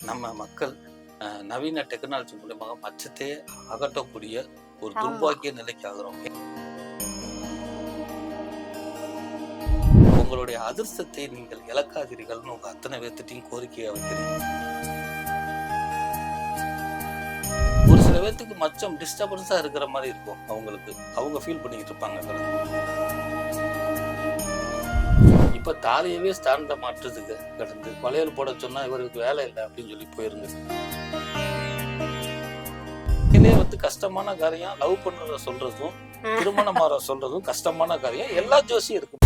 நம்ம மக்கள் நவீன டெக்னாலஜி மூலமாக மச்சத்தை அகற்றக்கூடிய ஒரு. துர்பாக்கிய நிலைக்கு ஆகிறோம் உங்களுடைய அதிர்ஷ்டத்தை நீங்கள் இழக்காதீர்கள்னு உங்க அத்தனை பேர்த்திட்டையும் கோரிக்கையை வைக்கிறேன் ஒரு சில பேர்த்துக்கு மச்சம் டிஸ்டர்பன்ஸா இருக்கிற மாதிரி இருக்கும் அவங்களுக்கு அவங்க ஃபீல் பண்ணிக்கிட்டு இருப்பாங்க. இப்ப தாலியவே ஸ்டாண்ட மாற்றுதுக்கு கடந்து வளையல் போட சொன்னா இவருக்கு வேலை இல்லை அப்படின்னு சொல்லி போயிருங்க. இதுலயே வந்து கஷ்டமான காரியம் லவ் பண்றத சொல்றதும் திருமணம் ஆற சொல்றதும் கஷ்டமான காரியம். எல்லா ஜோசியும் இருக்கு.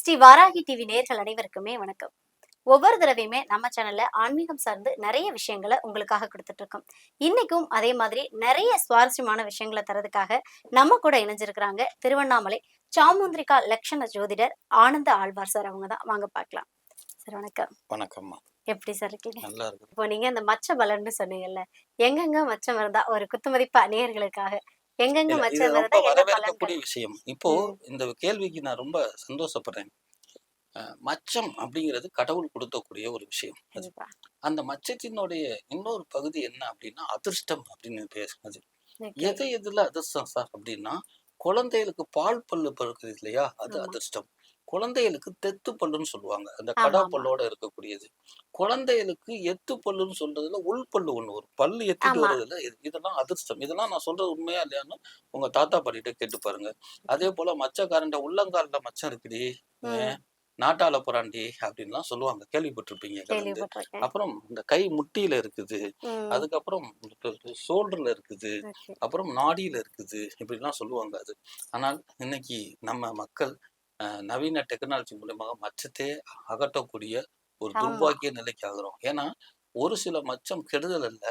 ஸ்ரீ வாராகி டிவி நேர்கள் அனைவருக்குமே வணக்கம். ஒவ்வொரு தடவையுமே நம்ம சேனல்ல ஆன்மீகம் சார்ந்து நிறைய விஷயங்களை உங்களுக்காக கொடுத்துட்டு இருக்கோம் இன்னைக்கும் அதே மாதிரி நிறைய சுவாரஸ்யமான விஷயங்களை தரதுக்காக நம்ம கூட இணைஞ்சிருக்கிறாங்க திருவண்ணாமலை சாமுந்திரிகா லக்ஷண ஜோதிடர் ஆனந்த ஆழ்வார் சார். அவங்க தான். வாங்க பார்க்கலாம். சார் வணக்கம். வணக்கம்மா. எப்படி சார் இருக்கீங்க? நல்லா இருக்கு இப்போ நீங்க இந்த மச்ச பலன்னு சொன்னீங்கல்ல எங்கெங்க மச்சம் இருந்தா ஒரு குத்துமதிப்பா நேயர்களுக்காக எங்கெங்க மச்சம் இருந்தா விஷயம். இப்போ. இந்த கேள்விக்கு நான் ரொம்ப சந்தோஷப்படுறேன். மச்சம் அப்படிங்கிறது கடவுள் கொடுத்தக்கூடிய ஒரு விஷயம் அந்த மச்சத்தினுடைய இன்னொரு பகுதி என்ன அப்படின்னா அதிர்ஷ்டம் அப்படின்னு பேசுனது. எது எதுல அதிர்ஷ்டம் சார் அப்படின்னா குழந்தைகளுக்கு பால் பல்லு பிறக்குது இல்லையா அது. அதிர்ஷ்டம். குழந்தைகளுக்கு தெத்து பல்லுன்னு சொல்லுவாங்க அந்த கடா. பல்லோட இருக்கக்கூடியது. குழந்தைகளுக்கு எத்து பல்லுன்னு சொல்றதுல உள் பல்லு ஒண்ணு வரும். பல்லு எத்திட்டு இது- இதெல்லாம் அதிர்ஷ்டம். இதெல்லாம் நான் சொல்றது உண்மையா இல்லையான்னு உங்க தாத்தா பாட்டிகிட்ட கேட்டு பாருங்க. அதே போல மச்சக்காரண்ட உள்ளங்கால்ல மச்சம் இருக்குடி நாட்டால புறாண்டி அப்படின்லாம் சொல்லுவாங்க. கேள்விப்பட்டிருப்பீங்க அப்புறம் இந்த கை முட்டியில இருக்குது. அதுக்கப்புறம் ஷோல்டர்ல இருக்குது. அப்புறம் நாடியில இருக்குது. இப்படிலாம் சொல்லுவாங்க அது. ஆனால் இன்னைக்கு நம்ம மக்கள் நவீன டெக்னாலஜி மூலமாக மச்சத்தை அகற்றக்கூடிய ஒரு. துர்பாக்கிய நிலைக்கு ஆகிறோம். ஏன்னா ஒரு சில மச்சம் கெடுதல் அல்ல.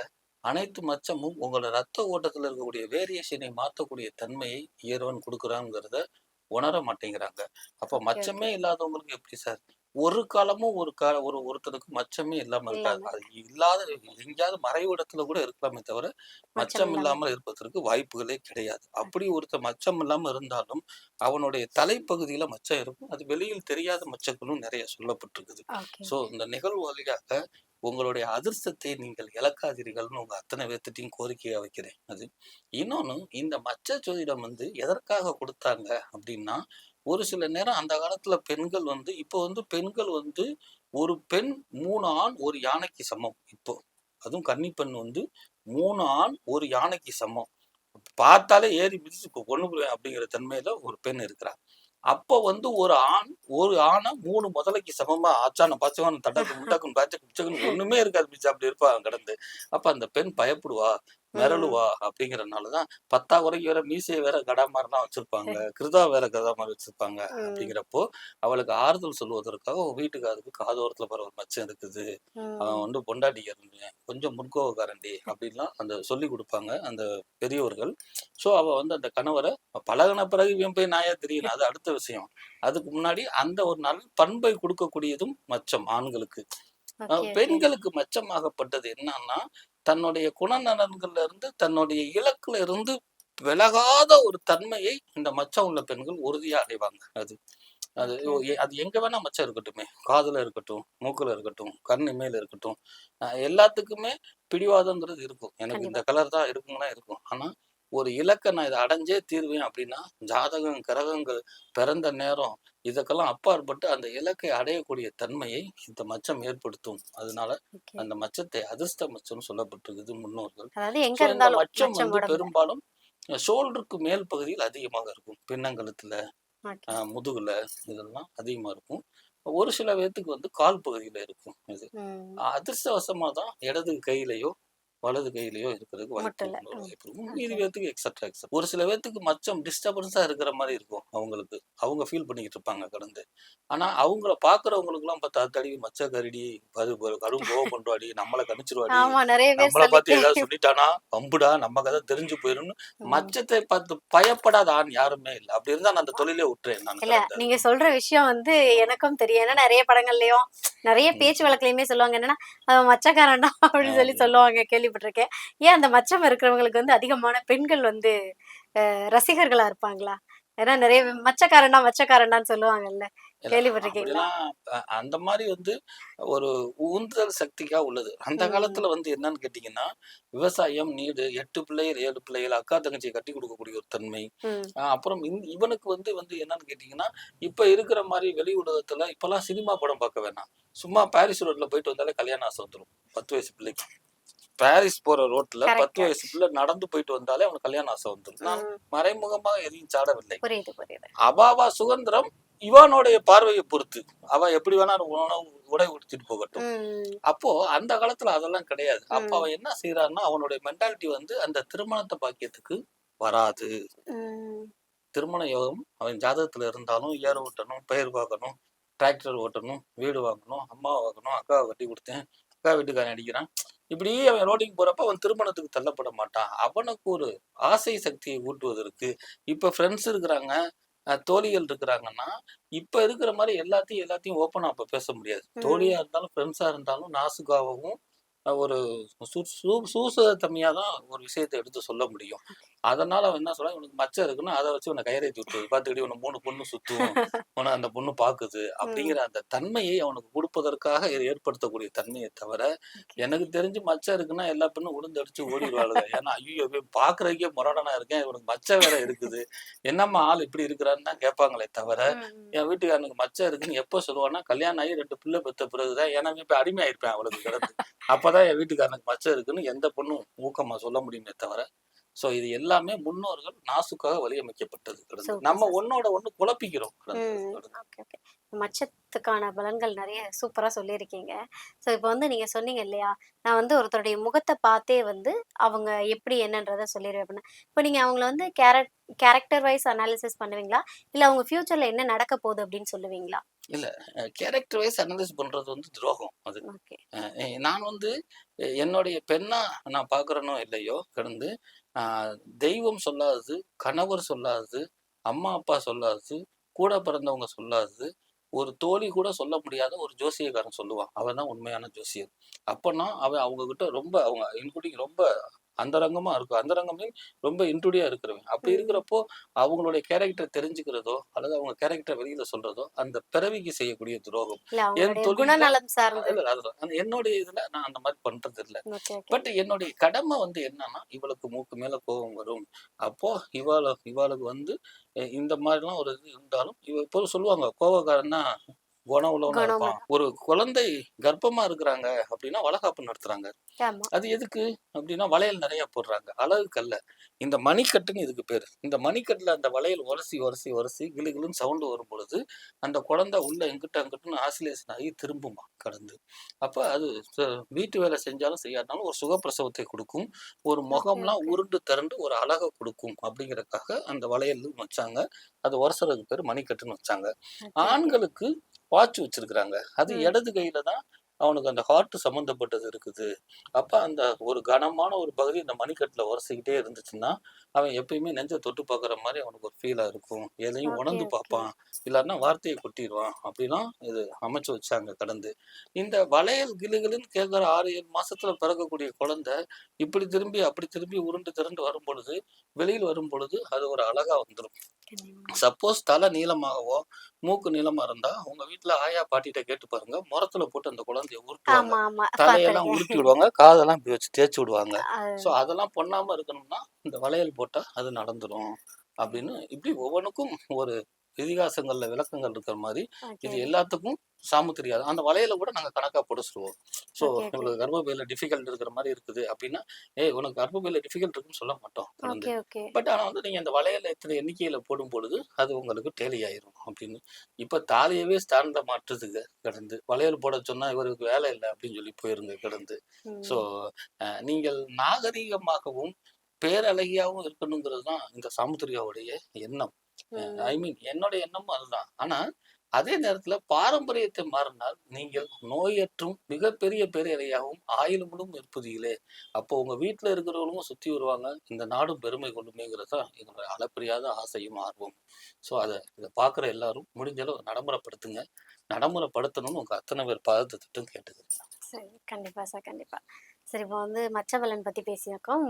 அனைத்து மச்சமும் உங்களோட ரத்த ஓட்டத்துல இருக்கக்கூடிய வேரியேஷனை மாற்றக்கூடிய தன்மையை இறைவன் கொடுக்குறாங்கிறத உணர மாட்டேங்கிறாங்க. அப்ப மச்சமே இல்லாதவங்களுக்கு எப்படி சார்? ஒரு காலமும் ஒரு கா ஒரு ஒருத்தருக்கு மச்சமே இல்லாம இருக்காது. அது இல்லாத எங்கேயாவது மறைவு இடத்துல கூட இருக்கலாமே தவிர மச்சம் இல்லாமல் இருப்பதற்கு வாய்ப்புகளே கிடையாது. அப்படி ஒருத்தர் மச்சம் இல்லாம இருந்தாலும் அவனுடைய தலைப்பகுதியில மச்சம் இருக்கும். அது வெளியில் தெரியாத மச்சங்களும் நிறைய சொல்லப்பட்டிருக்குது. சோ இந்த நிகழ்வு வழியாக உங்களுடைய அதிர்ஷ்டத்தை நீங்கள் இழக்காதீர்கள்னு உங்க அத்தனை பேர்த்திட்டையும் கோரிக்கையா வைக்கிறேன். அது. இன்னொன்னு இந்த மச்ச ஜோதிடம் வந்து எதற்காக கொடுத்தாங்க அப்படின்னா ஒரு சில நேரம் அந்த காலத்துல பெண்கள் வந்து இப்போ வந்து பெண்கள் வந்து ஒரு பெண் மூணு ஆண் ஒரு யானைக்கு சமம். இப்போ அதுவும் கன்னி பெண் வந்து மூணு ஆண் ஒரு யானைக்கு சமம். பார்த்தாலே ஏறி மிதிச்சு கொண்டு அப்படிங்கிற தன்மையில ஒரு பெண் இருக்கிறார் அப்போ வந்து ஒரு ஆண் ஒரு ஆணை மூணு முதலைக்கு சமமா ஆச்சான பாச்சவான தட்டாக்கு முட்டாக்கும் பாச்சக்கு பிச்சக்குன்னு ஒண்ணுமே இருக்காது பிச்சை அப்படி இருப்பாங்க கடந்து. அப்ப அந்த பெண் பயப்படுவா. மிரளுவா அப்படிங்கறதுனாலதான் பத்தா குறைக்கு வேற மீசையை வேற கடா மாதிரிலாம் வச்சிருப்பாங்க கிருதா வேற மாதிரி வச்சிருப்பாங்க அப்படிங்கிறப்போ அவளுக்கு ஆறுதல் சொல்வதற்காக உன் வீட்டுக்காருக்கு காதோரத்துல பரவ ஒரு மச்சம் இருக்குது. அவன் வந்து பொண்டாட்டிக்க இருந்தேன் கொஞ்சம் முன்கோவக்காரண்டி அப்படின்லாம் அந்த சொல்லி கொடுப்பாங்க அந்த பெரியவர்கள் ஸோ அவ வந்து அந்த கணவரை பழகின பிறகு இவன் போய் நாயா தெரியணும் அது அடுத்த விஷயம். அதுக்கு முன்னாடி அந்த ஒரு நல்ல பண்பை கொடுக்கக்கூடியதும் மச்சம் ஆண்களுக்கு. பெண்களுக்கு மச்சமாகப்பட்டது என்னன்னா தன்னுடைய குணநலன்கள்ல இருந்து தன்னுடைய இலக்குல இருந்து விலகாத ஒரு தன்மையை இந்த மச்சம் உள்ள பெண்கள் உறுதியா அடைவாங்க. அது அது அது எங்க வேணா மச்சம் இருக்கட்டுமே. காதுல இருக்கட்டும் மூக்குல இருக்கட்டும் கண்ணு மேல இருக்கட்டும். எல்லாத்துக்குமே பிடிவாதம்ன்றது இருக்கும். எனக்கு இந்த கலர் தான் இருக்குங்கன்னா இருக்கும். ஆனா ஒரு இலக்கை நான் இதை அடைஞ்சே தீர்வேன் அப்படின்னா ஜாதகம் கிரகங்கள் பிறந்த நேரம் இதுக்கெல்லாம் அப்பாற்பட்டு அந்த இலக்கை அடையக்கூடிய தன்மையை இந்த மச்சம் ஏற்படுத்தும் அதனால. அந்த மச்சத்தை அதிர்ஷ்ட மச்சம் சொல்லப்பட்டிருக்குது முன்னோர்கள் மச்சம் வந்து. பெரும்பாலும் ஷோல்டருக்கு மேல் பகுதியில் அதிகமாக இருக்கும். அஹ், முதுகுல இதெல்லாம் அதிகமா இருக்கும் ஒரு சில பேர்த்துக்கு வந்து கால் பகுதியில இருக்கும் இது அதிர்ஷ்டவசமா தான் இடது கையிலயோ வலது கையிலயோ இருக்கிறதுக்கு வாய்ப்பு. மீதி எக்ஸட்ரா எக்ஸட்ரா ஒரு சில பேர்த்துக்கு மச்சம் டிஸ்டர்பன்ஸா இருக்கிற மாதிரி இருக்கும் அவங்களுக்கு. அவங்க ஃபீல் பண்ணிக்கிட்டு இருப்பாங்க கடந்து. ஆனா அவங்கள பாக்குறவங்களுக்கு எல்லாம் பார்த்தா தடி மச்ச கரடி கடும் கோவம் பண்றாடி நம்மளை கணிச்சிருவாடி நம்மளை பார்த்து ஏதாவது சொல்லி சொல்லிட்டானா பம்புடா நம்ம கதை தெரிஞ்சு போயிரும்னு ம். மச்சத்தை பார்த்து பயப்படாத ஆண் யாருமே இல்லை. அப்படி இருந்தா நான் அந்த தொழிலே விட்டுறேன் நான். நீங்க சொல்ற விஷயம் வந்து எனக்கும் தெரியும். ஏன்னா நிறைய படங்கள்லயும் நிறைய பேச்சு வழக்குலயுமே சொல்லுவாங்க என்னன்னா மச்சக்காரன்டா அப்படின்னு சொல்லி. சொல்லுவாங்க கேள்வி கேள்விப்பட்டிருக்கேன். ஏன் அந்த மச்சம் இருக்கிறவங்களுக்கு வந்து அதிகமான பெண்கள் வந்து ரசிகர்களா இருப்பாங்களா? ஏன்னா நிறைய மச்சக்காரனா மச்சக்காரனான்னு சொல்லுவாங்கல்ல. கேள்விப்பட்டிருக்கீங்களா? அந்த மாதிரி வந்து ஒரு உந்துதல் சக்திக்கா உள்ளது. அந்த. காலத்துல வந்து என்னன்னு கேட்டீங்கன்னா விவசாயம் நீடு எட்டு பிள்ளைகள் ஏழு பிள்ளைகள் அக்கா தங்கச்சியை கட்டி கொடுக்கக்கூடிய ஒரு தன்மை. அப்புறம் இவனுக்கு வந்து வந்து என்னன்னு கேட்டீங்கன்னா இப்ப இருக்கிற மாதிரி வெளி உலகத்துல இப்பெல்லாம் சினிமா படம் பார்க்க வேணாம். சும்மா பாரிஸ் ரோட்ல போயிட்டு வந்தாலே கல்யாணம் ஆசை வந்துடும் பத்து வயசு பிள்ளைக்கு. பாரிஸ் போற ரோட்ல. பத்து வயசு பிள்ளை நடந்து போயிட்டு வந்தாலே அவனுக்கு கல்யாணம் ஆசை வந்துடும் நான் ம், மறைமுகமாக எதையும் சாடவில்லை. அவாவா சுதந்திரம் இவனுடைய பார்வையை பொறுத்து. அவ எப்படி வேணாலும் உணவு உடை உடுத்திட்டு போகட்டும். அப்போ அந்த காலத்துல அதெல்லாம் கிடையாது. அப்ப. அவன் என்ன செய்யறான்னா அவனுடைய மென்டாலிட்டி வந்து அந்த திருமணத்தை பாக்கியத்துக்கு வராது. திருமண யோகம் அவன் ஜாதகத்துல இருந்தாலும் ஏர் ஓட்டணும் பயிர் பார்க்கணும் டிராக்டர் ஓட்டணும் வீடு வாங்கணும் அம்மா வாங்கணும் அக்காவை கட்டி கொடுத்தேன் அக்கா வீட்டுக்காரன் அடிக்கிறான். இப்படி அவன் ரோடிங் போறப்ப அவன் திருமணத்துக்கு தள்ளப்பட மாட்டான். அவனுக்கு ஒரு ஆசை சக்தியை ஊட்டுவதற்கு இப்ப ஃப்ரெண்ட்ஸ் இருக்கிறாங்க தோழிகள் இருக்கிறாங்கன்னா இப்ப இருக்கிற மாதிரி எல்லாத்தையும் எல்லாத்தையும் ஓப்பனா அப்ப பேச முடியாது. தோழியா இருந்தாலும் ஃப்ரெண்ட்ஸா இருந்தாலும் நாசுகாவும் அஹ் ஒரு சூ- சூ- சூசகத்தன்மையா தான் ஒரு விஷயத்தை எடுத்து சொல்ல முடியும். அதனால அவன் என்ன சொல்றான்? இவனுக்கு மச்சம் இருக்குன்னா அதை வச்சு உன்னை கயிறேத்தி விட்டுருது பார்த்துக்கிட்டு உன்னை மூணு பொண்ணு சுத்தும். உன்னை அந்த பொண்ணு பாக்குது. அப்படிங்கிற அந்த தன்மையை அவனுக்கு கொடுப்பதற்காக ஏற்படுத்தக்கூடிய தன்மையை தவிர எனக்கு தெரிஞ்சு மச்சம் இருக்குன்னா எல்லா பெண்ணும் உளுந்து அடிச்சு ஓடிடுவாளுங்க. ஏன்னா ஐயோ பாக்குறதுக்கே முரடனா இருக்கேன். இவனுக்கு மச்சம் வேற இருக்குது. என்னம்மா ஆள் இப்படி இருக்கிறான்னு தான் கேட்பாங்களே தவிர என் வீட்டுக்காரனுக்கு மச்சம் இருக்குன்னு எப்போ சொல்லுவான்னா கல்யாணம் ஆகி ரெண்டு பிள்ளை பெற்ற பிறகுதான் ஏன்னா இப்ப அடிமையாயிருப்பேன் அவளுக்கு கிடந்து. அப்பதான் என் வீட்டுக்காரனுக்கு மச்சம் இருக்குன்னு எந்த பொண்ணும் ஊக்கமா சொல்ல முடியுமே தவிர சோ இது எல்லாமே முன்னோர்கள் நாசுக்காக வழியமைக்கப்பட்டது நம்ம. ஒன்னோட ஒண்ணு குழப்பிக்கிறோம் மச்சத்துக்கான பலன்கள் நிறைய சூப்பரா சொல்லியிருக்கீங்க. ஸோ இப்போ வந்து நீங்க சொன்னீங்க இல்லையா நான் வந்து ஒருத்தருடைய முகத்தை பார்த்தே வந்து அவங்க எப்படி என்னன்றதை சொல்லிடுவேன் அப்படின்னு இப்போ நீங்க அவங்கள வந்து கேரட் கேரக்டர் வைஸ் அனாலிசிஸ் பண்ணுவீங்களா? இல்ல அவங்க ஃபியூச்சர்ல என்ன நடக்க போகுது அப்படின்னு சொல்லுவீங்களா? கேரக்டர் வைஸ் அனலைஸ் பண்றது வந்து துரோகம் அது. நான் வந்து என்னுடைய பெண்ணா நான் பாக்குறேனோ இல்லையோ கிடந்து ஆஹ் தெய்வம் சொல்லாதது கணவர் சொல்லாதது அம்மா அப்பா சொல்லாதது கூட பிறந்தவங்க சொல்லாதது ஒரு தோழி கூட சொல்ல முடியாத ஒரு ஜோசியக்காரன் சொல்லுவான். அவன் தான் உண்மையான ஜோசியர். அப்பனா அவன் அவங்க கிட்ட ரொம்ப அவங்க இன்க்ளூடிங் ரொம்ப அந்தரங்கமா இருக்கும். அந்தரங்கம் mean ரொம்ப இன்டூடியா இருக்கிறவன் அப்படி. இருக்கிறப்போ அவங்களுடைய கேரக்டர் தெரிஞ்சுக்கிறதோ அல்லது அவங்க கேரக்டர் வெளியில சொல்றதோ அந்த பிறவிக்கு செய்யக்கூடிய துரோகம். என்னுடைய இதுல நான் அந்த மாதிரி பண்றது இல்ல பட் என்னுடைய கடமை வந்து என்னன்னா இவளுக்கு மூக்கு மேல கோபம் வரும். அப்போ இவாள இவாளுக்கு வந்து இந்த மாதிரிலாம் ஒரு இது இருந்தாலும் இவ இப்போ சொல்லுவாங்க கோபக்காரன்னா குணம் உள்ளவனா இருப்பான். ஒரு குழந்தை கர்ப்பமா இருக்கிறாங்க அப்படின்னா வளகாப்பு நடத்துறாங்க. அது எதுக்கு அப்படின்னா வளையல் நிறைய போடுறாங்க. அழகுக்கு அல்ல இந்த மணிக்கட்டுன்னு இதுக்கு பேரு. இந்த மணிக்கட்டுல அந்த வளையல் உரசி உரசி உரசி கிளு கிளுன்னு சவுண்டு வரும் பொழுது அந்த குழந்தை உள்ள எங்கிட்ட அங்கிட்டுன்னு ஆசிலேஷன் ஆகி திரும்புமா கடந்து. அப்ப அது வீட்டு வேலை செஞ்சாலும் செய்யாட்டாலும் ஒரு சுகப்பிரசவத்தை கொடுக்கும். ஒரு முகம்லாம். உருண்டு திரண்டு ஒரு அழகை கொடுக்கும் அப்படிங்கறதுக்காக அந்த வளையல் வச்சாங்க. அது உரசுறதுக்கு பேர் மணிக்கட்டுன்னு வச்சாங்க. ஆண்களுக்கு வாட்ச் வச்சிருக்கிறாங்க. அது. இடது கையில தான் அவனுக்கு அந்த ஹார்ட் சம்பந்தப்பட்டது இருக்குது. அப்ப அந்த ஒரு கனமான ஒரு பகுதி அந்த மணிக்கட்டுல உரசிக்கிட்டே இருந்துச்சுன்னா அவன் எப்பயுமே நெஞ்ச தொட்டு பார்க்குற மாதிரி அவனுக்கு ஒரு ஃபீலா இருக்கும். எதையும் உணர்ந்து. பார்ப்பான். இல்லைன்னா வார்த்தையை கொட்டிடுவான் அப்படிலாம் இது அமைச்சு வச்சாங்க கடந்து. இந்த வளையல் கிளுகிளுன்னு கேட்குற ஆறு ஏழு மாசத்துல பிறக்கக்கூடிய குழந்தை இப்படி திரும்பி அப்படி திரும்பி உருண்டு திரண்டு வரும் பொழுது வெளியில் வரும் பொழுது அது ஒரு அழகா வந்துடும். சப்போஸ் தலை நீளமாகவோ மூக்கு நீளமா இருந்தா உங்க வீட்டுல ஆயா பாட்டிட்ட கேட்டு பாருங்க. முறத்துல போட்டு அந்த குழந்தைய உருட்டுவாங்க. தலையெல்லாம். உருட்டி விடுவாங்க. காதெல்லாம் இப்படி வச்சு தேய்ச்சி விடுவாங்க. சோ அதெல்லாம் பண்ணாம இருக்கணும்னா இந்த வளையல் போட்டா அது நடந்துரும். அப்படின்னு இப்படி ஒவ்வொன்றுக்கும் ஒரு இதிகாசங்கள்ல விளக்கங்கள் இருக்கிற மாதிரி. இது எல்லாத்துக்கும் சாமு தெரியாது அந்த வளையல கூட நாங்க கணக்கா போட சொல்லுவோம் ஸோ. இவங்களுக்கு கர்ப்பப்பையில டிஃபிகல்ட் இருக்கிற மாதிரி இருக்குது அப்படின்னா ஏய் உனக்கு கர்ப்பப்பையில டிஃபிகல்ட் இருக்குன்னு சொல்ல மாட்டோம் பட் ஆனா வந்து நீங்க அந்த வளையல இத்தனை எண்ணிக்கையில போடும் பொழுது அது உங்களுக்கு டேலி ஆயிரும் அப்படின்னு இப்ப தாலியவே ஸ்டாண்ட்ல மாற்றுதுங்க கிடந்து வளையல் போட சொன்னா இவருக்கு வேலை இல்லை அப்படின்னு சொல்லி போயிருங்க கிடந்து. ஸோ நீங்கள் நாகரீகமாகவும் பேரழகியாகவும் இருக்கணுங்கிறது தான் இந்த சாமுத்திரியாவுடைய எண்ணம். ஐ மீன் என்னோட எண்ணமும் அதுதான். ஆனா அதே நேரத்துல பாரம்பரியத்தை மாறினால் நீங்கள் நோயற்றும் மிகப்பெரிய பேரறையாகவும் ஆயுளும் இருப்பதிலே அப்போ உங்க வீட்டுல இருக்கிறவங்களும் சுத்தி வருவாங்க. இந்த நாடும் பெருமை கொள்ளுமேங்கிறது தான் எங்களுடைய அளப்பரியாத ஆசையும் ஆர்வம் ஸோ அதை இதை பார்க்குற எல்லாரும் முடிஞ்ச அளவு நடைமுறைப்படுத்துங்க. நடைமுறைப்படுத்தணும்னு உங்க அத்தனை பேர் பாதத்தை திட்டம் கேட்டுக்கிறேன். சரி. கண்டிப்பா சார் கண்டிப்பா. சரி இப்போ வந்து மச்சபலன் பத்தி பேசியிருக்கோம்.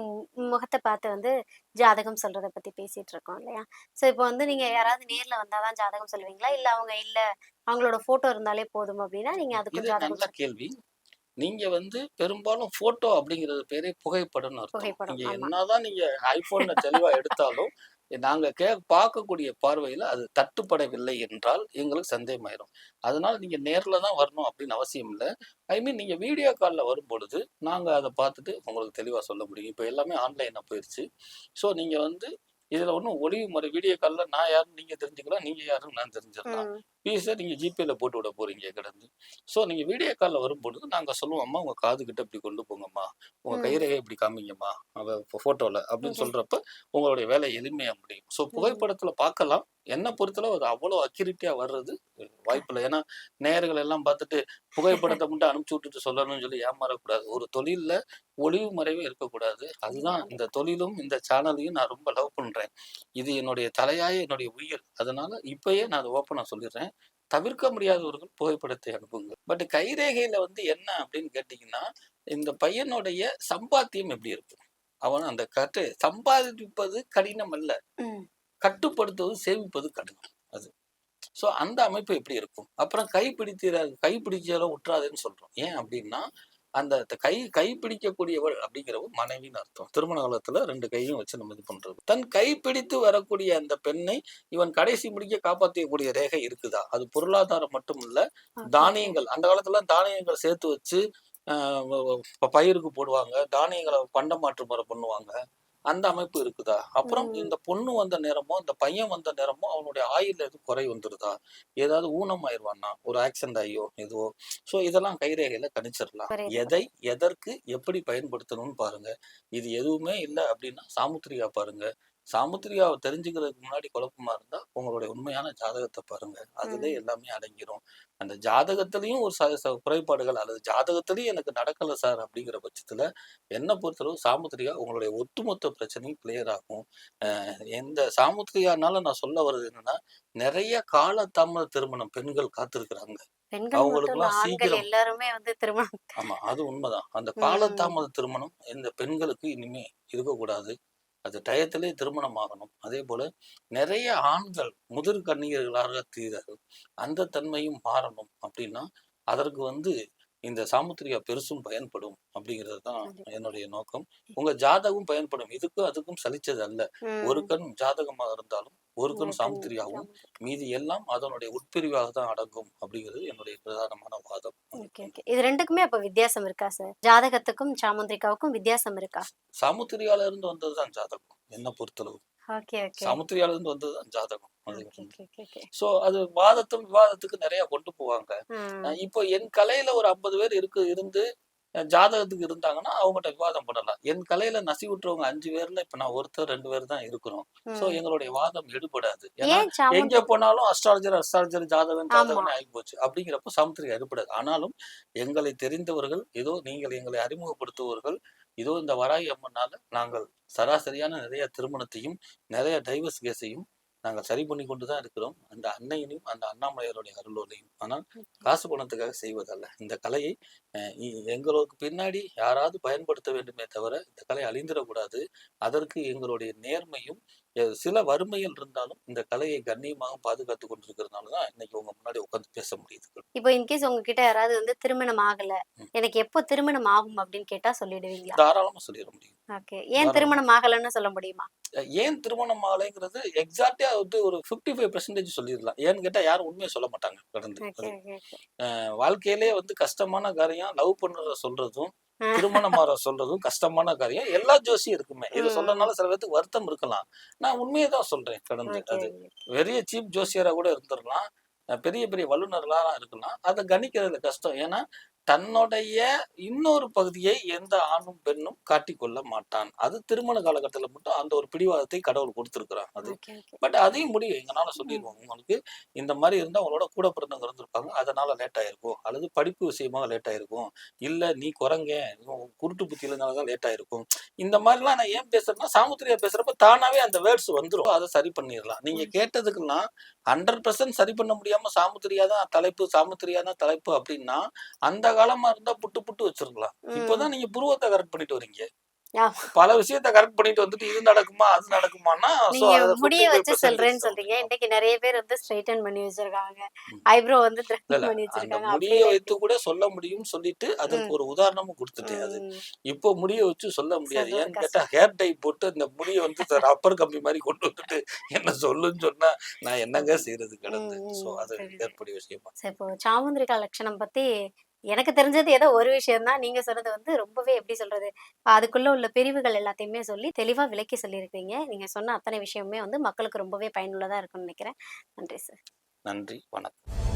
முகத்தை பார்த்து வந்து ஜாதகம் சொல்றத பத்தி பேசிட்டு இருக்கோம் இல்லையா? ஸோ இப்போ வந்து நீங்க யாராவது நேர்ல வந்தாதான் ஜாதகம் சொல்லுவீங்களா? இல்ல அவங்க இல்ல அவங்களோட போட்டோ இருந்தாலே போதும் அப்படின்னா நீங்க அதுக்கும் இது ஜாதகம் கேள்வி. நீங்க வந்து பெரும்பாலும் போட்டோ அப்படிங்கிறது பேரே புகைப்படம்னு அர்த்தம். புகைப்படம், நீங்க. என்னதான் நீங்க ஐபோன்ல தெளிவா எடுத்தாலும் நாங்கள் கே பார்க்கக்கூடிய பார்வையில் அது தட்டுப்படவில்லை என்றால் எங்களுக்கு சந்தேகமாயிரும். அதனால நீங்கள் நேர்ல தான் வரணும் அப்படின்னு அவசியம் இல்லை. ஐ மீன் நீங்கள் வீடியோ காலில் வரும் பொழுது அதை பார்த்துட்டு உங்களுக்கு தெளிவாக சொல்ல முடியும். இப்போ எல்லாமே ஆன்லைனாக போயிருச்சு. ஸோ நீங்கள் வந்து இதுல ஒன்றும் ஒளிவு முறை வீடியோ காலில் நான் யாருன்னு நீங்க தெரிஞ்சுக்கலாம் நீங்க யாருன்னு நான் தெரிஞ்சிடலாம். ஃபீஸை நீங்கள் ஜிபேல போட்டு விட போறீங்க கிடந்து. ஸோ நீங்கள் வீடியோ காலில் வரும்பொழுது நாங்கள் சொல்லுவோம் அம்மா உங்கள் காது கிட்ட இப்படி கொண்டு போங்கம்மா. உங்கள் ம். கைரேகை இப்படி காமிங்கம்மா. அவ ஃபோட்டோவில் அப்படின்னு ம்ஹும். சொல்கிறப்ப உங்களுடைய வேலை எளிமையாக முடியும். ஸோ புகைப்படத்தில் பார்க்கலாம். என்னை பொறுத்தளவு அது அவ்வளோ அக்யூரிட்டியாக வர்றது வாய்ப்பில்லை. ஏன்னா நேயர்கள் எல்லாம் பார்த்துட்டு புகைப்படத்தை மட்டும் அனுப்பிச்சு விட்டுட்டு சொல்லணும்னு சொல்லி ஏமாறக்கூடாது. ஒரு தொழிலில் ஒளிவு மறைவே இருக்கக்கூடாது. அதுதான் இந்த தொழிலும் இந்த சேனலையும் நான் ரொம்ப லவ் பண்ணுறேன் இது என்னுடைய தலையாய என்னுடைய உயிர். அதனால இப்பயே நான் அதை ஓப்பனாக சொல்லிடுறேன். தவிர்க்க முடியாதவர்கள் புகைப்படத்தை அனுப்புங்க பட் கைரேகையில வந்து என்ன அப்படின்னு கேட்டிங்கன்னா இந்த பையனுடைய சம்பாத்தியம் எப்படி இருக்கும் அவன் அந்த கட்டு சம்பாதிப்பது கடினம் அல்ல. கட்டுப்படுத்துவது சேமிப்பது கடினம். அது. ஸோ அந்த அமைப்பு எப்படி இருக்கும்? அப்புறம் கைப்பிடித்திர கைப்பிடிச்சாலும் விட்டுறாதுன்னு சொல்றோம். ஏன் அப்படின்னா அந்த கை கைப்பிடிக்கக்கூடியவள் அப்படிங்கிறவ மனைவின்னு அர்த்தம். திருமண காலத்துல ரெண்டு கையும் வச்சு நம்ம இது பண்றது. தன் கைப்பிடித்து வரக்கூடிய அந்த பெண்ணை இவன் கடைசி முடிக்க காப்பாற்றக்கூடிய ரேகை இருக்குதா? அது பொருளாதாரம் மட்டும் இல்ல. தானியங்கள். அந்த காலத்துல தானியங்கள் சேர்த்து வச்சு பயிருக்கு போடுவாங்க. தானியங்களை பண்ட மாற்று முறை பண்ணுவாங்க. அந்த அமைப்பு இருக்குதா? அப்புறம். இந்த பொண்ணு வந்த நேரமோ இந்த பையன் வந்த நேரமோ அவனுடைய ஆயுள்ல எதுவும் குறை வந்துருதா? ஏதாவது ஊனம் ஆயிடுவானா ஒரு ஆக்சிடென்ட் ஆகியோ எதுவோ. ஸோ இதெல்லாம் கைரேகையில கணிச்சிடலாம். எதை எதற்கு எப்படி பயன்படுத்தணும்னு பாருங்க. இது எதுவுமே இல்லை அப்படின்னா சாமுத்திரிகா பாருங்க. சாமுத்திரிகாவை தெரிஞ்சுக்கிறதுக்கு முன்னாடி குழப்பமா இருந்தா உங்களுடைய உண்மையான ஜாதகத்தை பாருங்க. அதுல ம். எல்லாமே அடங்கிரும். அந்த ஜாதகத்திலையும் ஒரு ச குறைபாடுகள் அல்லது ஜாதகத்திலையும் எனக்கு நடக்கல சார் அப்படிங்கிற பட்சத்துல என்ன பொறுத்தளவு சாமுத்திரிகா உங்களுடைய ஒட்டுமொத்த பிரச்சனையும் கிளியர் ஆகும். அஹ் எந்த சாமுத்திரிகானால நான் சொல்ல வர்றது என்னன்னா நிறைய காலதாமத திருமணம் பெண்கள் காத்திருக்கிறாங்க. அவங்களுக்குலாம் ஆண்கள் சீக்கிரம் எல்லாருமே வந்து திருமணம் ஆமா அது உண்மைதான். அந்த ம். காலதாமத திருமணம் இந்த பெண்களுக்கு இனிமே இருக்கக்கூடாது. அது டயத்திலே திருமணம் ஆகணும் அதே போல நிறைய ஆண்கள் முதிர் கண்ணியர்களாக தீரார்கள். அந்த தன்மையும் மாறணும் அப்படின்னா அதற்கு வந்து இந்த சாமுத்திரிகா பெருசும் பயன்படும் அப்படிங்கிறது தான். என்னுடைய நோக்கம். உங்க ஜாதகம் பயன்படும். இதுக்கும் அதுக்கும் சலிச்சது அல்ல. ஒரு கண் ஜாதகமாக இருந்தாலும் ஒரு கண் சாமுத்திரியாவும் மீதி எல்லாம் அதனுடைய உட்பிரிவாக தான் அடங்கும் அப்படிங்கிறது என்னுடைய பிரதானமான வாதம். Okay okay. இது ரெண்டுக்குமே அப்ப வித்தியாசம் இருக்கா சார் ஜாதகத்துக்கும் சாமுந்திரிகாவுக்கும் வித்தியாசம் இருக்கா? சாமுத்திரியால இருந்து வந்ததுதான் ஜாதகம் என்ன பொறுத்தளவு. சாமுத்திரியால இருந்து வந்ததுதான் ஜாதகம். சோ அது வாதத்தும் விவாதத்துக்கு நிறைய கொண்டு போவாங்க. இப்போ என் கலையில ஒரு ஐம்பது பேர் இருக்கு இருந்து ஜாதகத்துக்கு இருந்தாங்கன்னா அவங்ககிட்ட விவாதம் பண்ணலாம். என் கலையில நசி விட்டுறவங்க அஞ்சு பேர்ல இப்ப நான் ஒருத்தர் ரெண்டு பேர் தான் இருக்கிறோம். சோ. எங்களுடைய வாதம் எடுபடாது. ஏன்னா எங்க போனாலும் அஸ்ட்ராலஜர் அஸ்ட்ராலஜர் ஜாதகம். ஜாதகம் ஆகி போச்சு அப்படிங்கிறப்ப சாமுத்திரிகா எடுபடாது. ஆனாலும் எங்களை தெரிந்தவர்கள் ஏதோ நீங்கள் எங்களை அறிமுகப்படுத்துபவர்கள் இதோ இந்த வராகி அம்மனால நாங்கள் சராசரியான நிறைய திருமணத்தையும் நிறைய டைவர்ஸ் கேஸையும் நாங்கள் சரி பண்ணி கொண்டு தான் இருக்கிறோம். அந்த அன்னையினையும் அந்த அண்ணாமலையாருடைய அருளோடையும். ஆனால் காசு பணத்துக்காக செய்வதல்ல. இந்த கலையை எங்களுக்கு பின்னாடி யாராவது பயன்படுத்த வேண்டுமே தவிர இந்த கலை அழிந்திடக்கூடாது. அதற்கு எங்களுடைய நேர்மையும் சில வறுமையில் இருந்தாலும் இந்த கலையை கண்ணியமாக பாதுகாத்து கொண்டிருக்கிறதுனால தான் இன்னைக்கு உங்க முன்னாடி உட்காந்து பேச முடியுது. இப்போ இன்கேஸ் உங்ககிட்ட யாராவது வந்து திருமணம் ஆகல. எனக்கு எப்போ திருமணம் ஆகும் அப்படின்னு கேட்டா சொல்லிடுவீங்களா? தாராளமா சொல்லிட முடியும். ஓகே. ஏன் திருமணம் ஆகலைன்னு சொல்ல முடியுமா? ஏன் திருமணம் ஆகலைங்கிறது எக்ஸாக்டா வந்து ஒரு ஃபிஃப்டி ஃபைவ் பர்சன்டேஜ் சொல்லிடலாம். ஏன்னு கேட்டா யாரும் உண்மையை சொல்ல மாட்டாங்க. கடந்து. Okay okay okay. அஹ் வாழ்க்கையிலே வந்து கஷ்டமான காரியம் லவ் பண்ணுறத சொல்றதும் திருமணம் சொல்றதும் கஷ்டமான காரியம். எல்லா ஜோசியும் இருக்குமே. இது. சொல்றதுனால சில பேருக்கு வருத்தம் இருக்கலாம். நான் உண்மையை தான் சொல்றேன் கடந்து. அது பெரிய சீப் ஜோசியரா கூட இருந்துடலாம். பெரிய பெரிய வல்லுநர்களாக இருக்கலாம். அதை கணிக்கிறதுல கஷ்டம். ஏன்னா தன்னுடைய இன்னொரு பகுதியை எந்த ஆணும் பெண்ணும் காட்டிக்கொள்ள மாட்டான். அது திருமண காலகட்டத்துல மட்டும் அந்த ஒரு பிடிவாதத்தை கடவுள் கொடுத்திருக்கிறான் அது. பட் அதையும் முடியும் எங்கனால சொல்லிடுவோம் உங்களுக்கு இந்த மாதிரி இருந்தா உங்களோட கூட பிறந்தவங்க இருந்திருப்பாங்க. அதனால லேட் ஆயிருக்கும். அல்லது படிப்பு விஷயமாக லேட் ஆயிருக்கும். இல்ல நீ குரங்க குருட்டு புத்தியிலனால தான் லேட் ஆயிருக்கும். இந்த மாதிரிலாம் நான் ஏன் பேசுறேன்னா சாமுத்திரியா பேசுறப்ப தானாவே அந்த வேர்ட்ஸ் வந்துரும். அதை சரி பண்ணிடலாம். நீங்க கேட்டதுக்கெல்லாம் ஹண்ட்ரட் பர்சன்ட் சரி பண்ண முடியாம சாமுத்திரியா தான் தலைப்பு சாமுத்திரியா தான் தலைப்பு அப்படின்னா அந்த காலமா இருந்தா புட்டு புட்டு வச்சிருக்கலாம். இப்பதான் நீங்க புருவத்தை கரெக்ட் பண்ணிட்டு வரீங்க. பல விஷயத்த கரெக்ட் பண்ணிட்டு வந்துட்டு இது நடக்குமா அது அத முடிய 55% வச்சு சொல்றேன்னு சொல்றீங்க. முடியும். இன்னைக்கு நிறைய பேர் வந்து ஸ்ட்ரைட்டன் பண்ணி வச்சிருக்காங்க. ஐப்ரோ வந்து பண்ணி வச்சிருக்காங்க. முடிய வைத்து கூட சொல்ல முடியும்னு சொல்லிட்டு அதுக்கு ஒரு உதாரணமும் கொடுத்துட்டேன் அது. இப்போ முடிய வச்சு சொல்ல முடியாது. ஏன்னு கேட்டா ஹேர் டை போட்டு அந்த முடிய வந்து ரப்பர் கம்பி மாதிரி கொண்டு வந்துட்டு என்ன சொல்லுன்னு சொன்னா நான் என்னங்க செய்யறது கிடந்து? சோ அது. ஏற்புடைய விஷயமா. இப்போ சாமுந்திரிகா லட்சணம் பத்தி எனக்கு தெரிஞ்சது ஏதோ ஒரு விஷயம் தான் நீங்க சொன்னது வந்து ரொம்பவே எப்படி சொல்றது? அதுக்குள்ள உள்ள பிரிவுகள் எல்லாத்தையுமே சொல்லி தெளிவா விளக்கி சொல்லியிருக்கீங்க. நீங்க சொன்ன அத்தனை விஷயமே வந்து மக்களுக்கு ரொம்பவே பயனுள்ளதா இருக்கும்னு நினைக்கிறேன். நன்றி சார். நன்றி வணக்கம்.